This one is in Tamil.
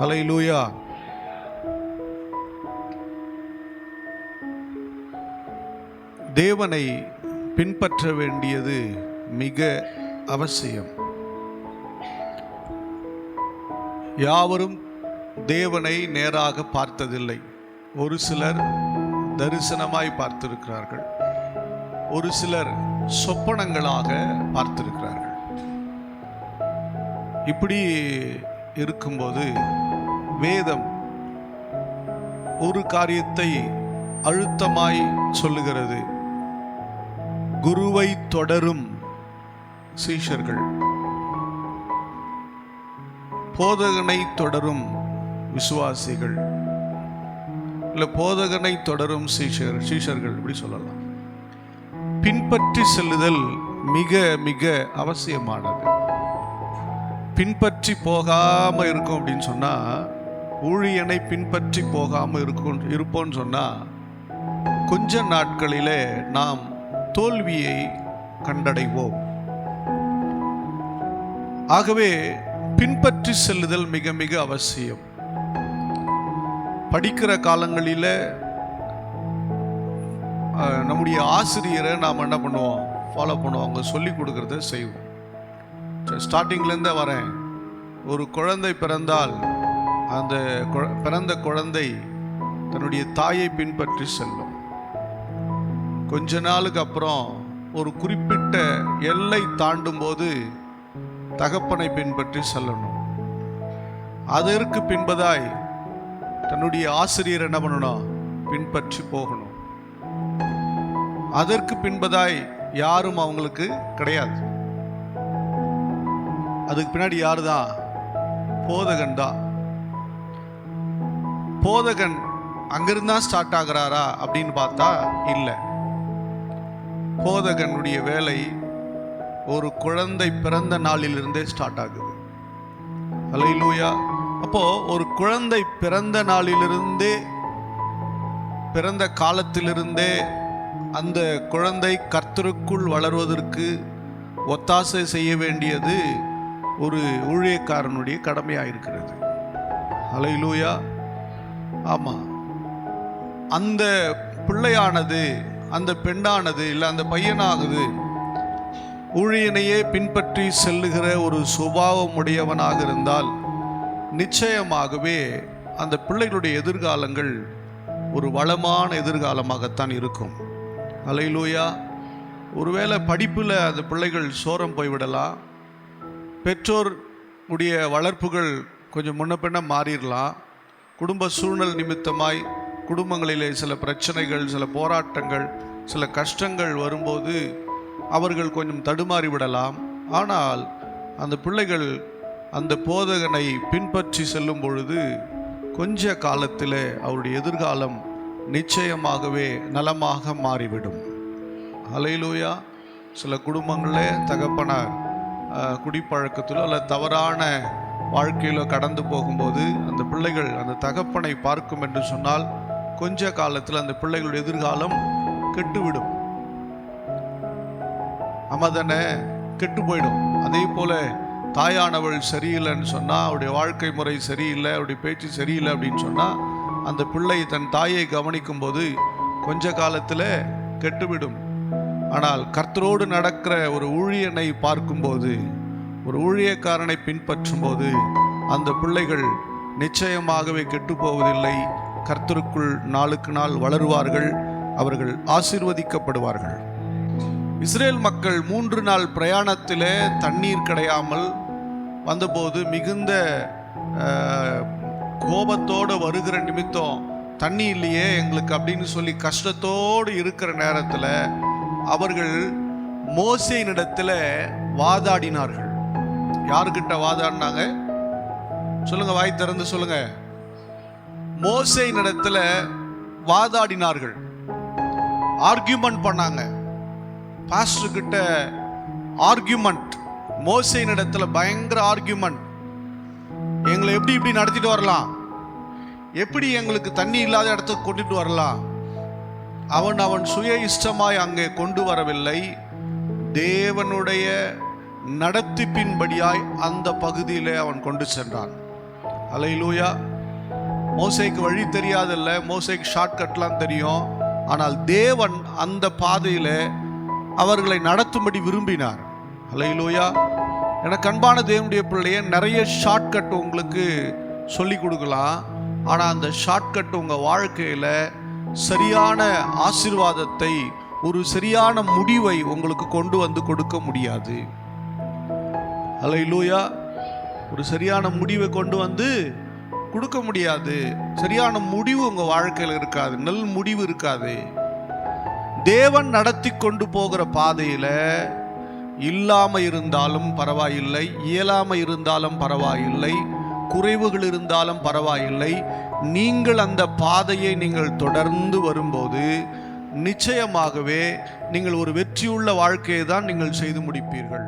ஹalleluya தேவனை பின்பற்ற வேண்டியது மிக அவசியம். யாவரும் தேவனை நேராக பார்த்ததில்லை. ஒரு சிலர் தரிசனமாய் பார்த்திருக்கிறார்கள். ஒரு சிலர் சொப்பனங்களாக பார்த்திருக்கிறார்கள். இப்படி இருக்கும்போது வேதம் ஒரு காரியத்தை அழுத்தமாய் சொல்லுகிறது. குருவை தொடரும் சீஷர்கள். போதகனை தொடரும் விசுவாசிகள். இல்லை போதகனை தொடரும் சீஷர் சீஷர்கள் இப்படி சொல்லலாம். பின்பற்றி செல்லுதல் மிக மிக அவசியமானது. பின்பற்றி போகாமல் இருக்கும் அப்படின்னு சொன்னால் ஊழியனை பின்பற்றி போகாமல் இருக்கும் இருப்போம்னு சொன்னால் கொஞ்ச நாட்களிலே நாம் தோல்வியை கண்டடைவோம். ஆகவே பின்பற்றி செல்லுதல் மிக மிக அவசியம். படிக்கிற காலங்களில் நம்முடைய ஆசிரியரை நாம் என்ன பண்ணுவோம்? ஃபாலோ பண்ணுவோம். அவங்க சொல்லி கொடுக்கறத செய்வோம். ஸ்டார்டிங்லேருந்தே வரேன். ஒரு குழந்தை பிறந்தால் அந்த குழ- பிறந்த குழந்தை தன்னுடைய தாயை பின்பற்றி செல்லும். கொஞ்ச நாளுக்கு அப்புறம் ஒரு குறிப்பிட்ட எல்லை தாண்டும் போது தகப்பனை பின்பற்றி செல்லணும். அதற்கு பின்பதாய் தன்னுடைய ஆசிரியர் என்ன பண்ணணும் பின்பற்றி போகணும். அதற்கு பின்பதாய் யாரும் அவங்களுக்கு கிடையாது. அதுக்கு பின்னாடி யார் தான் போதகன் தான் போதகன் அங்கிருந்தான் ஸ்டார்ட் ஆகிறாரா அப்படின்னு பார்த்தா இல்லை. போதகனுடைய வேலை ஒரு குழந்தை பிறந்த நாளிலிருந்தே ஸ்டார்ட் ஆகுது. அலையிலூயா அப்போ ஒரு குழந்தை பிறந்த நாளிலிருந்தே பிறந்த காலத்திலிருந்தே அந்த குழந்தை கர்த்தருக்குள் வளர்வதற்கு ஒத்தாசை செய்ய வேண்டியது ஒரு ஊழியக்காரனுடைய கடமையாக இருக்கிறது அலையிலூயா ஆமாம் அந்த பிள்ளையானது அந்த பெண்ணானது இல்லை அந்த பையனாகுது ஊழியனையே பின்பற்றி செல்லுகிற ஒரு சுபாவம் உடையவனாக இருந்தால் நிச்சயமாகவே அந்த பிள்ளைகளுடைய எதிர்காலங்கள் ஒரு வளமான எதிர்காலமாகத்தான் இருக்கும். அலையிலூயா ஒருவேளை படிப்பில் அந்த பிள்ளைகள் சோரம் போய்விடலாம். பெற்றோர் உடைய வளர்ப்புகள் கொஞ்சம் முன்ன பின்ன மாறிடலாம். குடும்ப சூழ்நிலை நிமித்தமாய் குடும்பங்களிலே சில பிரச்சனைகள் சில போராட்டங்கள் சில கஷ்டங்கள் வரும்போது அவர்கள் கொஞ்சம் தடுமாறி விடலாம். ஆனால் அந்த பிள்ளைகள் அந்த போதகனை பின்பற்றி செல்லும் பொழுது கொஞ்ச காலத்தில் அவருடைய எதிர்காலம் நிச்சயமாகவே நலமாக மாறிவிடும். அலையிலூயா. சில குடும்பங்களில் தகப்பனார் குடிப்பழக்கத்திலோ அல்ல தவறான வாழ்க்கையிலோ கடந்து போகும்போது அந்த பிள்ளைகள் அந்த தகப்பனை பார்க்கும் என்று சொன்னால் கொஞ்ச காலத்தில் அந்த பிள்ளைகளுடைய எதிர்காலம் கெட்டுவிடும். அமதனை கெட்டு போயிடும். அதே போல தாயானவள் சரியில்லைன்னு சொன்னால் அவருடைய வாழ்க்கை முறை சரியில்லை அவருடைய பேச்சு சரியில்லை அப்படின்னு சொன்னால் அந்த பிள்ளை தன் தாயை கவனிக்கும் போது கொஞ்ச காலத்தில் கெட்டுவிடும். ஆனால் கர்த்தரோடு நடக்கிற ஒரு ஊழியனை பார்க்கும்போது ஒரு ஊழியக்காரனை பின்பற்றும் போது அந்த பிள்ளைகள் நிச்சயமாகவே கெட்டுப்போவதில்லை. கர்த்தருக்குள் நாளுக்கு நாள் வளருவார்கள் அவர்கள் ஆசிர்வதிக்கப்படுவார்கள். இஸ்ரேல் மக்கள் மூன்று நாள் பிரயாணத்திலே தண்ணீர் கிடையாமல் வந்தபோது மிகுந்த கோபத்தோடு வருகிற நிமித்தம் தண்ணி இல்லையே எங்களுக்கு அப்படின்னு சொல்லி கஷ்டத்தோடு இருக்கிற நேரத்தில் அவர்கள் மோசையினிடத்தில் வாதாடினார்கள். யாருக்கிட்ட வாதாடினாங்க? சொல்லுங்க வாய் திறந்து சொல்லுங்க. மோசையினிடத்தில் வாதாடினார்கள். ஆர்கியூமெண்ட் பண்ணாங்க. பாஸ்டர் கிட்ட ஆர்கியூமெண்ட் மோசையின் பயங்கர ஆர்கியூமெண்ட் எங்களை எப்படி இப்படி நடத்திட்டு வரலாம்? எப்படி எங்களுக்கு தண்ணி இல்லாத இடத்துக்கு கொண்டுட்டு வரலாம்? அவன் அவன் சுய இஷ்டமாய் அங்கே கொண்டு வரவில்லை. தேவனுடைய நடத்திப்பின்படியாய் அந்த பகுதியிலே அவன் கொண்டு சென்றான். அலையிலூயா. மோசைக்கு வழி தெரியாதில்ல. மோசைக்கு ஷார்ட்கட்லாம் தெரியும். ஆனால் தேவன் அந்த பாதையில் அவர்களை நடத்தும்படி விரும்பினார். அலையிலூயா. எனக்கு அன்பான தேவனுடைய பிள்ளைய நிறைய ஷார்ட்கட் உங்களுக்கு சொல்லி கொடுக்கலாம். ஆனால் அந்த ஷார்ட்கட் உங்கள் வாழ்க்கையில் சரியான ஆசிர்வாதத்தை ஒரு சரியான முடிவை உங்களுக்கு கொண்டு வந்து கொடுக்க முடியாது. அலையிலூயா ஒரு சரியான முடிவை கொண்டு வந்து கொடுக்க முடியாது. சரியான முடிவு உங்கள் வாழ்க்கையில் இருக்காது. நல் முடிவு இருக்காது. தேவன் நடத்தி கொண்டு போகிற பாதையில் இல்லாமல் இருந்தாலும் பரவாயில்லை இயலாமல் இருந்தாலும் பரவாயில்லை. குறைவுகள் இருந்தாலும் பரவாயில்லை. நீங்கள் அந்த பாதையை நீங்கள் தொடர்ந்து வரும்போது நிச்சயமாகவே நீங்கள் ஒரு வெற்றியுள்ள வாழ்க்கையை தான் நீங்கள் செய்து முடிப்பீர்கள்.